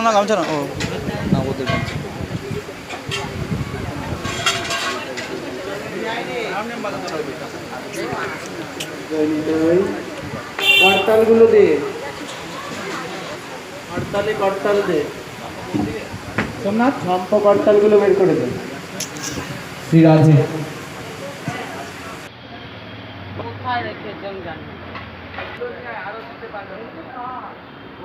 না গামছা না ও। না ওদের গামছা করতালগুলো দে। করতালে করতাল দে। সোমনাথ? ঝম্প করতালগুলো বের করে দে। শ্রীরাধে কোথায় রেখেছেন জানি হুম কৃষ্ণ কৃষ্ণ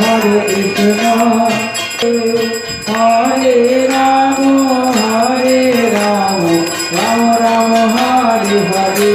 হরে কৃষ্ণ হরে রাম হরে রাম রাম রাম হরে হরে।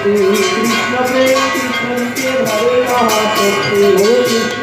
कृष्ण प्रेम कृष्ण के हरे राम सत्य हरे कृष्ण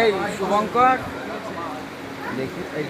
এই শুভঙ্কর। দেখি এই